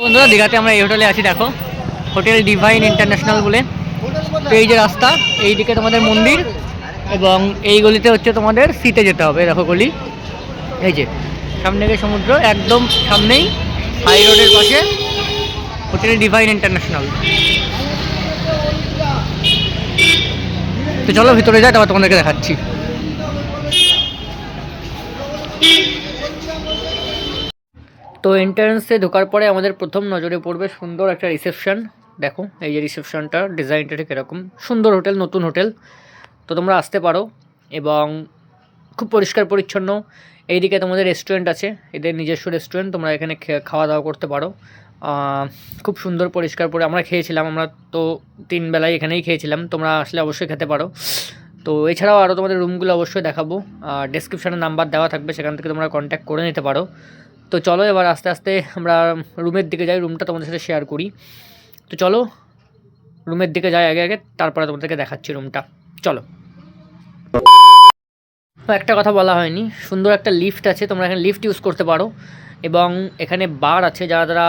বন্ধুরা, দীঘাতে আমরা এই হোটেলে আছি, দেখো। হোটেল ডিভাইন ইন্টারন্যাশনাল বলে। তো এই যে রাস্তা এই দিকে তোমাদের মন্দির এবং এই গলিতে হচ্ছে তোমাদের সিতে যেতে হবে, দেখো গলি। এই যে, সামনে গিয়ে সমুদ্র, একদম সামনেই হাই রোডের পাশে হোটেল ডিভাইন ইন্টারন্যাশনাল তো চলো, ভিতরে যাই, তারপর তোমাদেরকে দেখাচ্ছি। তো এন্ট্রান্সে ঢোকার পরে আমাদের প্রথম নজরে পড়বে সুন্দর একটা রিসেপশন দেখো, এই যে রিসেপশনটা ডিজাইনটা ঠিক এরকম। সুন্দর হোটেল, নতুন হোটেল। তো তোমরা আসতে পারো এবং খুব পরিষ্কার পরিচ্ছন্ন। এইদিকে তোমাদের রেস্টুরেন্ট আছে, এদের নিজস্ব রেস্টুরেন্ট তোমরা এখানে খাওয়া দাওয়া করতে পারো। খুব সুন্দর পরিষ্কার করে আমরা খেয়েছিলাম, আমরা তো তিন বেলায় এখানেই খেয়েছিলাম, তোমরা আসলে অবশ্যই খেতে পারো। তো এছাড়াও আরও তোমাদের রুমগুলো অবশ্যই দেখাবো। ডেসক্রিপশানে নাম্বার দেওয়া থাকবে, সেখান থেকে তোমরা কন্ট্যাক্ট করে নিতে পারো। তো চলো এবার আস্তে আস্তে আমরা রুমের দিকে যাই রুমটা তোমাদের সাথে শেয়ার করি। তো চলো, রুমের দিকে যাই আগে আগে, তারপরে তোমাদেরকে দেখাচ্ছি রুমটা চলো। একটা কথা বলা হয়নি, সুন্দর একটা লিফট আছে, তোমরা এখানে লিফট ইউজ করতে পারো। এবং এখানে বার আছে, যারা যারা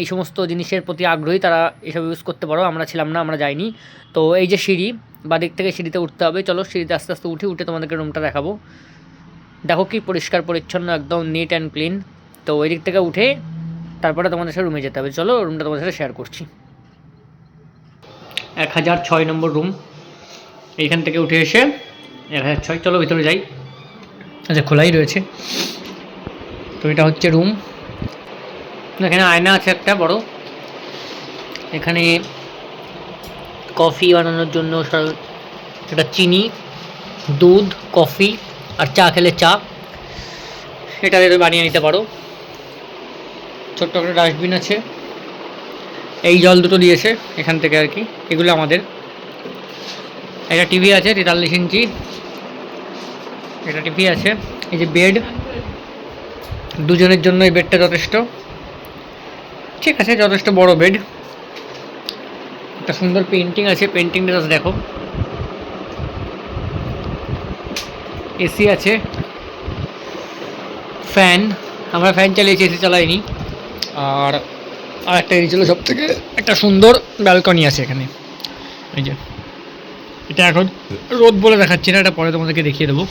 এই সমস্ত জিনিসের প্রতি আগ্রহী, তারা এসব ইউজ করতে পারো। আমরা ছিলাম না, আমরা যাইনি। তো এই যে সিঁড়ি বা দিক থেকে সিঁড়িতে উঠতে হবে। চলো সিঁড়িতে আস্তে আস্তে উঠে উঠে তোমাদেরকে রুমটা দেখাবো। দেখো কি পরিষ্কার, পরিচ্ছন্ন, একদম নিট অ্যান্ড ক্লিন তো ওই দিক থেকে উঠে তারপরে তোমাদের সাথে রুমে যেতে হবে। চলো রুমটা তোমাদের সাথে শেয়ার করছি। এক হাজার ছয় নম্বর রুম এইখান থেকে উঠে এসে এক হাজার ছয়, চলো ভিতরে যাই। আচ্ছা খোলাই রয়েছে। তো এটা হচ্ছে রুম এখানে আয়না আছে একটা বড়। এখানে কফি বানানোর জন্য এটা চিনি, দুধ কফি আর চা খেলে চা। এটা বানিয়ে নিতে পারো। ছোট্ট একটা ডাস্টবিন আছে। এই জল দুটো দিয়েছে এখান থেকে আর কি। এগুলো আমাদের। একটা টিভি আছে, তেতাল্লিশ ইঞ্চি। এটা টিভি আছে, এই যে বেড দুজনের জন্য এই বেডটা যথেষ্ট। ঠিক আছে, যথেষ্ট বড় বেড একটা সুন্দর পেন্টিং আছে। পেন্টিংটা জাস্ট দেখো। এসি আছে। ফ্যান আমরা ফ্যান চালিয়েছি এসি চালাইনি। আর আর একটা এই ছিল সব থেকে একটা সুন্দর ব্যালকনি আছে এখানে। এই যে। এটা এখন রোদ বলে দেখাচ্ছি না এটা পরে তোমাদেরকে দেখিয়ে দেবো।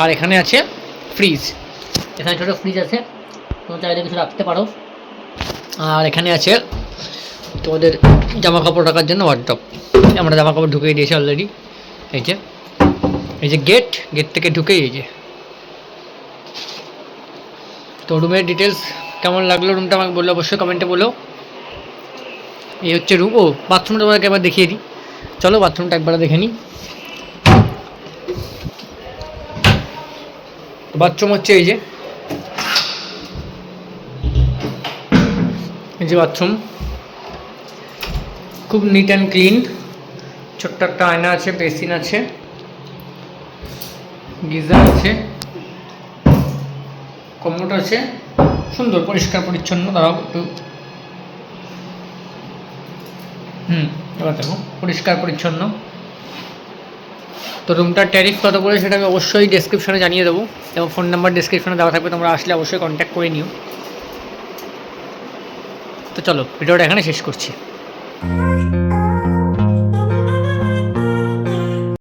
আর এখানে আছে ফ্রিজ এখানে ছোটো ফ্রিজ আছে তোমরা চাইলে কিছু রাখতে পারো। আর এখানে আছে তোমাদের জামা কাপড় রাখার জন্য ওয়ার্ডটপ আমরা জামা কাপড় ঢুকিয়ে দিয়েছি অলরেডি এই যে। এই যে গেট গেট থেকে ঢুকেই এই যে। তো রুমের ডিটেলস কেমন লাগল? রুমটা আমাকে বলল, অবশ্যই কমেন্টে বলো। এই হচ্ছে রুম ও বাথরুমটা তোমাকে একবার দেখিয়ে দিই। চলো বাথরুমটা একবার দেখে নিই। বাথরুম হচ্ছে এই যে। এই যে বাথরুম খুব নিট অ্যান্ড ক্লিন ছোট্ট একটা আয়না আছে বেসিন আছে। গিজার আছে। কমোড আছে। সুন্দর, পরিষ্কার, পরিচ্ছন্ন। দাঁড়াও একটু। হুম, এবার দেখো, পরিষ্কার, পরিচ্ছন্ন। তো রুমটার ট্যারিফ কত করে সেটা আমি অবশ্যই ডেসক্রিপশনে জানিয়ে দেবো। এবং ফোন নাম্বার ডেসক্রিপশনে দেওয়া থাকবে, তোমরা আসলে অবশ্যই কন্ট্যাক্ট করে নিও। তো চলো ভিডিওটা এখানে শেষ করছি।